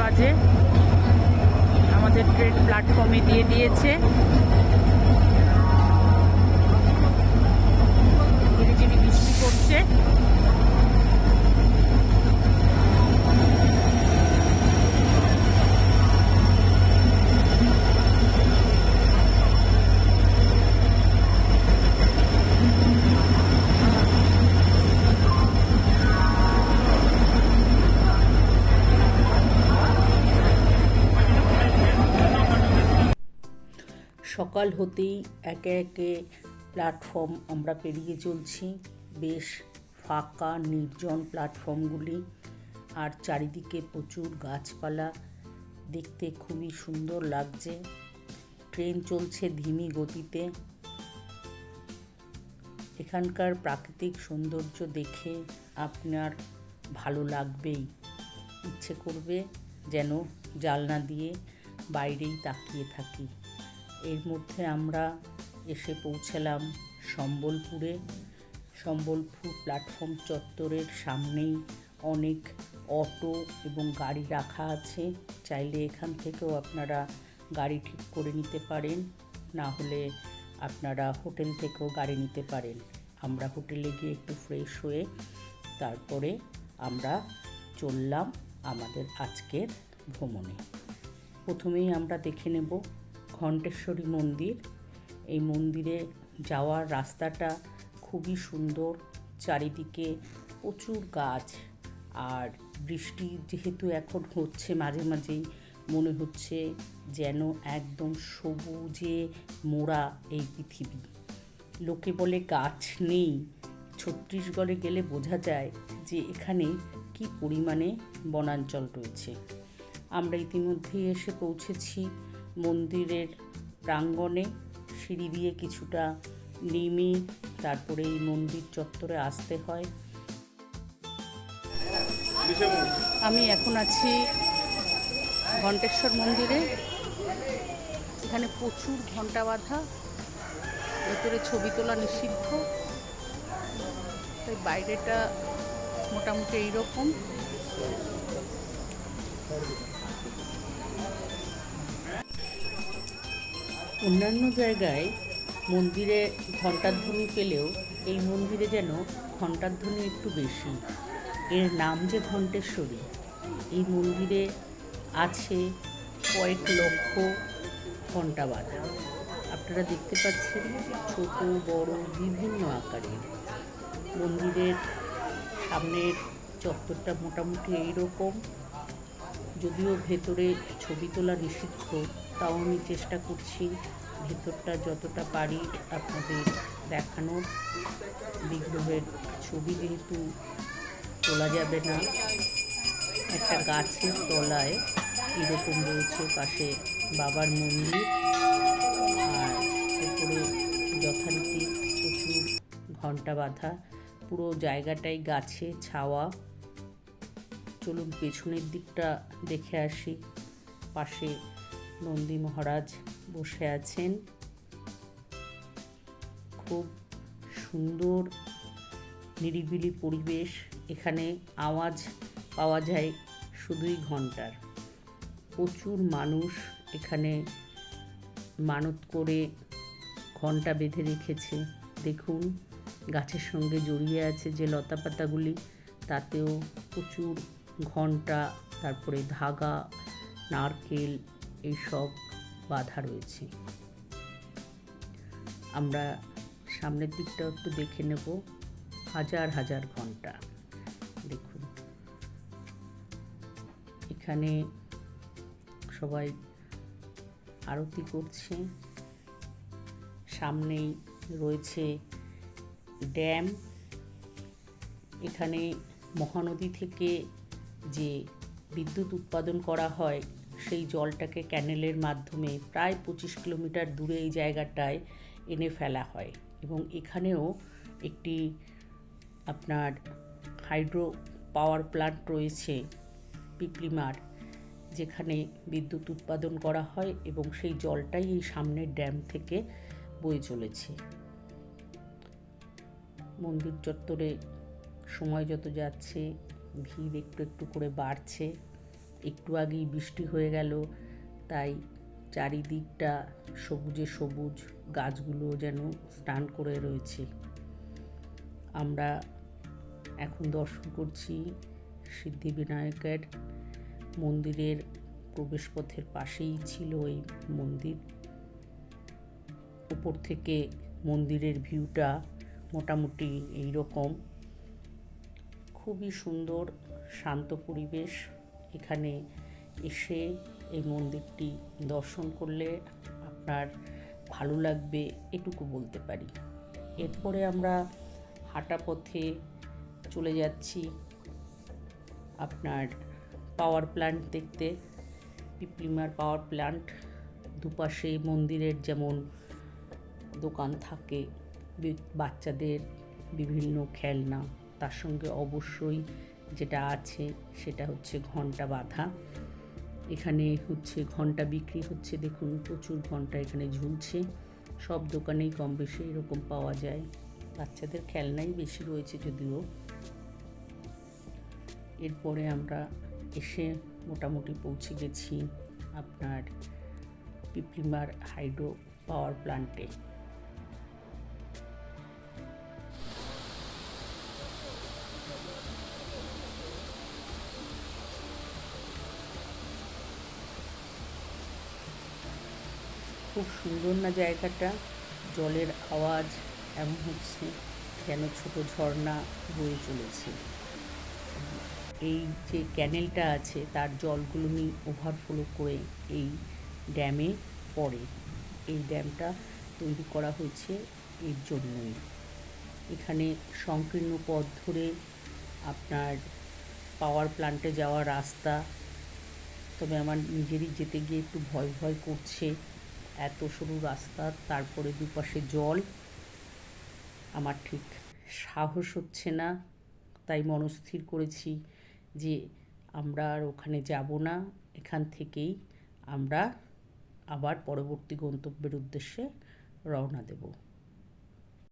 বাজে। আমাদের ট্রেন প্ল্যাটফর্মে দিয়ে দিয়েছে। ঝিরিঝিরি বৃষ্টি পড়ছে সকাল হতেই একে একে প্ল্যাটফর্ম আমরা পেরিয়ে চলছি। বেশ ফাঁকা, নির্জন প্ল্যাটফর্মগুলি আর চারিদিকে প্রচুর গাছপালা। দেখতে খুবই সুন্দর লাগছে। ট্রেন চলছে ধিমি গতিতে। এখানকার প্রাকৃতিক সৌন্দর্য দেখে আপনার ভালো লাগবেই। ইচ্ছে করবে যেন জালনা দিয়ে বাইরেই তাকিয়ে থাকি। এর মধ্যে আমরা এসে পৌঁছালাম সম্বলপুরে। সম্বলপুর প্ল্যাটফর্ম চত্বরের সামনেই অনেক অটো এবং গাড়ি রাখা আছে। চাইলে এখান থেকেও আপনারা গাড়ি ঠিক করে নিতে পারেন, না হলে আপনারা হোটেল থেকেও গাড়ি নিতে পারেন। আমরা হোটেলে গিয়ে একটু ফ্রেশ হয়ে তারপরে আমরা চললাম আমাদের আজকের ভ্রমণে। প্রথমেই আমরা দেখে নেব ঘণ্টেশ্বরী মন্দির। এই মন্দিরে যাওয়ার রাস্তাটা খুবই সুন্দর। চারিদিকে প্রচুর গাছ আর বৃষ্টি যেহেতু এখন হচ্ছে মাঝে মাঝেই, মনে হচ্ছে যেন একদম সবুজে মোড়া এই পৃথিবী। লোকে বলে গাছ নেই। ছত্তিশগড়ে গেলে বোঝা যায় যে এখানে কি পরিমাণে বনাঞ্চল রয়েছে। আমরা ইতিমধ্যেই এসে পৌঁছেছি মন্দিরের প্রাঙ্গণে সিঁড়ি দিয়ে কিছুটা নেমে তারপরে এই মন্দির চত্বরে আসতে হয়। আমি এখন আছি ঘণ্টেশ্বর মন্দিরে। এখানে প্রচুর ঘণ্টা বাঁধা, ভেতরে ছবি তোলা নিষিদ্ধ। তাই বাইরেটা মোটামুটি এইরকম। অন্যান্য জায়গায় মন্দিরে ঘণ্টার ধ্বনি পেলেও এই মন্দিরে যেন ঘণ্টার ধ্বনি একটু বেশি। এর নাম যে ঘণ্টেশ্বরী, এই মন্দিরে আছে কয়েক লক্ষ ঘণ্টা বাঁধা। আপনারা দেখতে পাচ্ছেন ছোট, বড়, বিভিন্ন আকারের। মন্দিরের সামনের চত্বরটা মোটামুটি এইরকম। যদিও ভেতরে ছবি তোলা নিষিদ্ধ তাও আমি চেষ্টা করছি ভেতরটা যতটা পারি আপনাদের দেখানোর। বিগ্রহের ছবি যেহেতু তোলা যাবে না, একটা গাছের তলায় এরকম রয়েছে পাশে বাবার মন্দির আর উপরে যথারীতি প্রচুর ঘণ্টা বাঁধা। পুরো জায়গাটাই গাছে ছাওয়া। চলুন পেছনের দিকটা দেখে আসি। পাশে নন্দী মহারাজ বসে আছেন। খুব সুন্দর, নিরিবিলি পরিবেশ। এখানে আওয়াজ পাওয়া যায় শুধুই ঘণ্টার। প্রচুর মানুষ এখানে মানত করে ঘণ্টা বেঁধে রেখেছে। দেখুন, গাছের সঙ্গে জড়িয়ে আছে যে লতাপাতাগুলি তাতেও প্রচুর ঘণ্টা, তারপরে ধাগা, নারকেল এইসব বাধা রয়েছে। আমরা সামনের দিকটাও একটু দেখে নেব। হাজার হাজার ঘণ্টা। দেখুন। এখানে সবাই আরতি করছে। সামনেই রয়েছে ড্যাম। এখানে মহানদী থেকে যে বিদ্যুৎ উৎপাদন করা হয় সেই জলটাকে ক্যানেলের মাধ্যমে প্রায় পঁচিশ কিলোমিটার দূরে এই জায়গাটায় এনে ফেলা হয় এবং এখানেও একটি আপনার হাইড্রো পাওয়ার প্ল্যান্ট রয়েছে পিপলিমার, যেখানে বিদ্যুৎ উৎপাদন করা হয় এবং সেই জলটাই এই সামনের ড্যাম থেকে বয়ে চলেছে। মন্দির চত্বরে সময় যত যাচ্ছে, ভিড় একটু একটু করে বাড়ছে। একটু আগেই বৃষ্টি হয়ে গেল, তাই চারিদিকটা সবুজে সবুজ গাছগুলো যেন স্নান করে রয়েছে। আমরা এখন দর্শন করছি সিদ্ধিবিনায়কের মন্দিরের প্রবেশপথের পাশেই ছিল এই মন্দির। উপর থেকে মন্দিরের ভিউটা মোটামুটি এই রকম খুবই সুন্দর, শান্ত পরিবেশ। এখানে এসে এই মন্দিরটি দর্শন করলে আপনার ভালো লাগবে এটুকু বলতে পারি। এরপরে আমরা হাঁটা পথে চলে যাচ্ছি আপনার পাওয়ার প্ল্যান্ট দেখতে। পিপলিমার পাওয়ার প্ল্যান্ট দুপাশে মন্দিরের যেমন দোকান থাকে, বাচ্চাদের বিভিন্ন খেলনা, তার সঙ্গে অবশ্যই যেটা আছে, সেটা হচ্ছে ঘণ্টা বাঁধা। এখানে হচ্ছে ঘণ্টা বিক্রি হচ্ছে, দেখুন প্রচুর ঘণ্টা এখানে ঝুলছে। সব দোকানেই কম বেশি এরকম পাওয়া যায়। বাচ্চাদের খেলনাই বেশি রয়েছে যদিও। এরপরে আমরা এসে মোটামুটি পৌঁছে গেছি আপনার পিপলিমার হাইড্রো পাওয়ার প্ল্যান্টে খুব সুন্দর না জায়গাটা? জলের আওয়াজ এমন হচ্ছে যেন ছোট ঝর্ণা বয়ে চলেছে। এই যে ক্যানেলটা আছে, তার জলগুলো নিয়ে ওভারফ্লো করে এই ড্যামে পড়ে। এই ড্যামটা তৈরি করা হয়েছে এর জন্যই। এখানে সংকীর্ণ পথ ধরে আপনার পাওয়ার প্ল্যান্টে যাওয়ার রাস্তা। তবে আমার নিজেরই যেতে গিয়ে একটু ভয় ভয় করছে। এত সরু রাস্তা, তারপরে দুপাশে জল। আমার ঠিক সাহস হচ্ছে না, তাই মনস্থির করেছি যে আমরা আর ওখানে যাব না, এখান থেকেই আমরা আবার পরবর্তী গন্তব্যের উদ্দেশ্যে রওনা দেব।